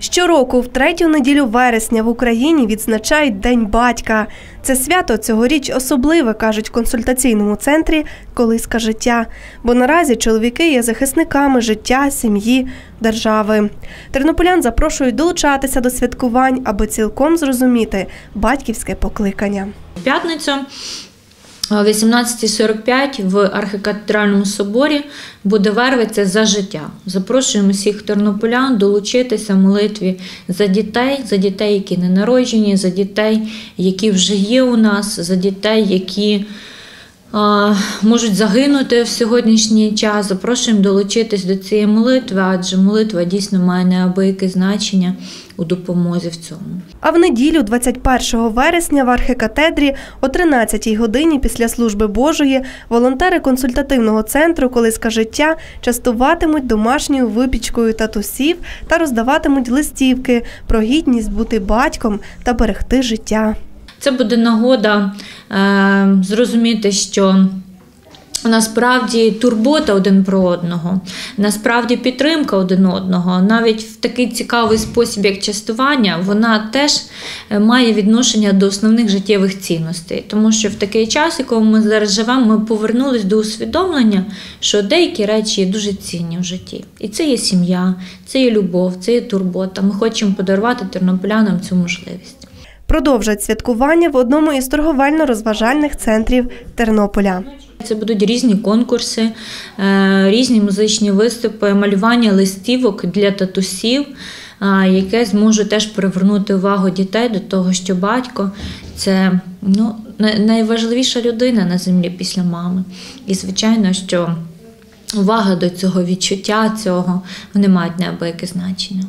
Щороку, в третю неділю вересня в Україні відзначають День батька. Це свято цьогоріч особливе, кажуть в консультаційному центрі Колиска життя. Бо наразі чоловіки є захисниками життя, сім'ї, держави. Тернополян запрошують долучатися до святкувань, аби цілком зрозуміти батьківське покликання. П'ятницю о 18.45 в архікатедральному соборі буде вервиця за життя. Запрошуємо всіх тернополян долучитися в молитві за дітей, за дітей, які не народжені, за дітей, які вже є у нас, за дітей, які можуть загинути в сьогоднішній час. Запрошуємо долучитись до цієї молитви, адже молитва дійсно має неабияке значення у допомозі в цьому. А в неділю, 21 вересня, в архікатедрі о 13 годині після служби Божої волонтери консультативного центру Колиска життя частуватимуть домашньою випічкою татусів та роздаватимуть листівки про гідність бути батьком та берегти життя. Це буде нагода зрозуміти, що насправді турбота один про одного, насправді підтримка один одного, навіть в такий цікавий спосіб, як частування, вона теж е, має відношення до основних життєвих цінностей. Тому що в такий час, якому ми зараз живемо, ми повернулись до усвідомлення, що деякі речі є дуже цінні в житті. І це є сім'я, це є любов, це є турбота. Ми хочемо подарувати тернополянам цю можливість. Продовжать святкування в одному із торговельно-розважальних центрів Тернополя. Це будуть різні конкурси, е, різні музичні виступи, малювання листівок для татусів, е, яке зможе теж привернути увагу дітей до того, що батько це ну, найважливіша людина на землі після мами. І звичайно, що увага до цього відчуття цього вони мають неабияке значення.